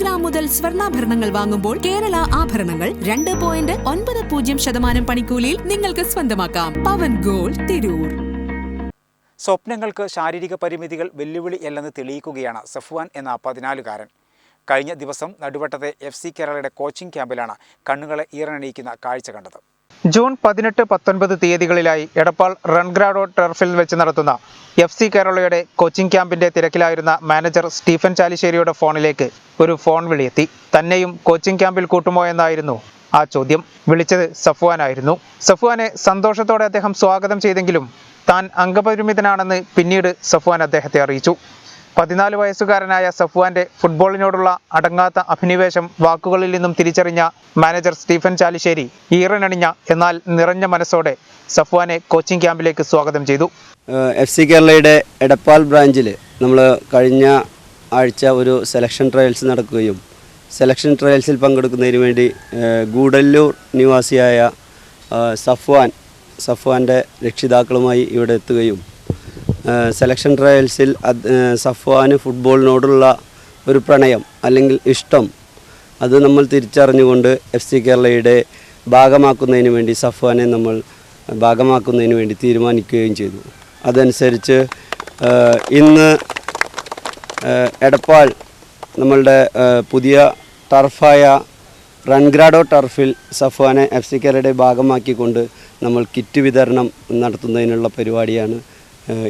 Gram മുതൽ സ്വർണാഭരണങ്ങൾ വാങ്ങുമ്പോൾ കേരള ആഭരണങ്ങൾ രണ്ട് പോയിന്റ് ഒൻപത് പൂജ്യം ശതമാനം പണിക്കൂലിയിൽ നിങ്ങൾക്ക് സ്വന്തമാക്കാം. പവൻ ഗോൾ തിരൂർ. സ്വപ്നങ്ങൾക്ക് ശാരീരിക പരിമിതികൾ വെല്ലുവിളി അല്ലെന്ന് തെളിയിക്കുകയാണ് സഫ്വാൻ എന്ന പതിനാലുകാരൻ. കഴിഞ്ഞ ദിവസം നടുവട്ടത്തെ എഫ് സി കേരളയുടെ കോച്ചിംഗ് ക്യാമ്പിലാണ് കണ്ണുകളെ ഈറനണിയിക്കുന്ന കാഴ്ച കണ്ടത്. ജൂൺ പതിനെട്ട് പത്തൊൻപത് തീയതികളിലായി എടപ്പാൾ റൺഗ്രാഡോ ടർഫിൽ വെച്ച് നടത്തുന്ന എഫ് സി കേരളയുടെ കോച്ചിംഗ് ക്യാമ്പിന്റെ തിരക്കിലായിരുന്ന മാനേജർ സ്റ്റീഫൻ ചാലിശ്ശേരിയുടെ ഫോണിലേക്ക് ഒരു ഫോൺ വിളിയെത്തി. തന്നെയും കോച്ചിംഗ് ക്യാമ്പിൽ കൂട്ടുമോ എന്നായിരുന്നു ആ ചോദ്യം. വിളിച്ചത് സഫ്വാനായിരുന്നു. സഫ്വാനെ സന്തോഷത്തോടെ അദ്ദേഹം സ്വാഗതം ചെയ്തെങ്കിലും താൻ അംഗപരിമിതനാണെന്ന് പിന്നീട് സഫ്വാൻ അദ്ദേഹത്തെ അറിയിച്ചു. പതിനാല് വയസ്സുകാരനായ സഫ്വാന്റെ ഫുട്ബോളിനോടുള്ള അടങ്ങാത്ത അഭിനിവേശം വാക്കുകളിൽ നിന്നും തിരിച്ചറിഞ്ഞ മാനേജർ സ്റ്റീഫൻ ചാലിശ്ശേരി ഈറനണിഞ്ഞ എന്നാൽ നിറഞ്ഞ മനസ്സോടെ സഫ്വാനെ കോച്ചിംഗ് ക്യാമ്പിലേക്ക് സ്വാഗതം ചെയ്തു. എഫ് സി കേരളയുടെ എടപ്പാൾ ബ്രാഞ്ചിൽ നമ്മൾ കഴിഞ്ഞ ആഴ്ച ഒരു സെലക്ഷൻ ട്രയൽസ് നടക്കുകയും സെലക്ഷൻ ട്രയൽസിൽ പങ്കെടുക്കുന്നതിന് വേണ്ടി ഗൂഡല്ലൂർ നിവാസിയായ സഫ്വാൻ സഫ്വാന്റെ രക്ഷിതാക്കളുമായി ഇവിടെ എത്തുകയും സെലക്ഷൻ ട്രയൽസിൽ സഫ്വാന് ഫുട്ബോളിനോടുള്ള ഒരു പ്രണയം അല്ലെങ്കിൽ ഇഷ്ടം അത് നമ്മൾ തിരിച്ചറിഞ്ഞുകൊണ്ട് എഫ് സി കേരളയുടെ ഭാഗമാക്കുന്നതിന് വേണ്ടി സഫ്വാനെ നമ്മൾ ഭാഗമാക്കുന്നതിന് വേണ്ടി തീരുമാനിക്കുകയും ചെയ്തു. അതനുസരിച്ച് ഇന്ന് എടപ്പാൾ നമ്മളുടെ പുതിയ ടർഫായ റൺഗ്രാഡോ ടർഫിൽ സഫ്വാനെ എഫ് സി കേരളയുടെ ഭാഗമാക്കിക്കൊണ്ട് നമ്മൾ കിറ്റ് വിതരണം നടത്തുന്നതിനുള്ള പരിപാടിയാണ്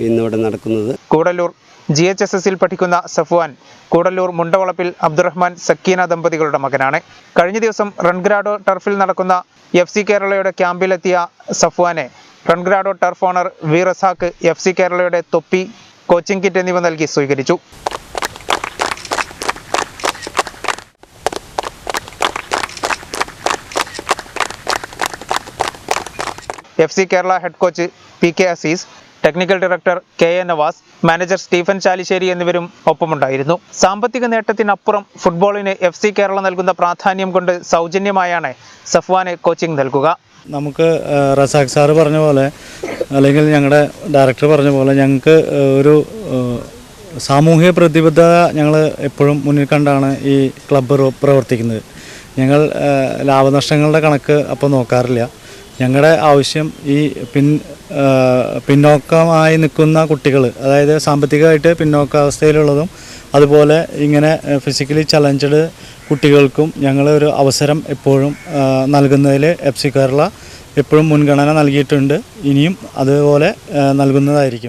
ഇന്നിവിടെ നടക്കുന്നത്. കൂടല്ലൂർ ജി എച്ച് എസ് എസിൽ പഠിക്കുന്ന സഫ്വാൻ കൂടല്ലൂർ മുണ്ടവളപ്പിൽ അബ്ദുറഹ്മാൻ സക്കീന ദമ്പതികളുടെ മകനാണ്. കഴിഞ്ഞ ദിവസം റൺഗ്രാഡോ ടർഫിൽ നടക്കുന്ന എഫ് സി കേരളയുടെ ക്യാമ്പിലെത്തിയ സഫ്വാനെ Rungrado turf owner V Razak F C Kerala തൊപ്പി കോച്ചിംഗ് കിറ്റ് എന്നിവ നൽകി സ്വീകരിച്ചു. F C Kerala head coach P K Azeez technical director K A Navas manager Stephen Chalissery എന്നിവരും ഒപ്പമുണ്ടായിരുന്നു. സാമ്പത്തിക നേട്ടത്തിനപ്പുറം ഫുട്ബോളിന് എഫ് സി കേരള നൽകുന്ന പ്രാധാന്യം കൊണ്ട് സൗജന്യമായാണ് സഫ്വാനെ കോച്ചിംഗ് നൽകുക. നമുക്ക് റസാഖ് സാറ് പറഞ്ഞ പോലെ അല്ലെങ്കിൽ ഞങ്ങളുടെ ഡയറക്ടർ പറഞ്ഞ പോലെ ഞങ്ങൾക്ക് ഒരു സാമൂഹിക പ്രതിബദ്ധത ഞങ്ങൾ എപ്പോഴും മുന്നിൽ കണ്ടാണ് ഈ ക്ലബ്ബ് പ്രവർത്തിക്കുന്നത്. ഞങ്ങൾ ലാഭനഷ്ടങ്ങളുടെ കണക്ക് അപ്പോൾ നോക്കാറില്ല. ഞങ്ങളുടെ ആവശ്യം ഈ പിൻ പിന്നോക്കമായി നിൽക്കുന്ന കുട്ടികൾ അതായത് സാമ്പത്തികമായിട്ട് പിന്നോക്കാവസ്ഥയിലുള്ളതും അതുപോലെ ഇങ്ങനെ ഫിസിക്കലി ചലഞ്ചഡ് കുട്ടികൾക്കും ഞങ്ങൾ ഒരു അവസരം എപ്പോഴും നൽകുന്നതിൽ എഫ് സി കേരള എപ്പോഴും മുൻഗണന നൽകിയിട്ടുണ്ട്. ഇനിയും അതുപോലെ നൽകുന്നതായിരിക്കും.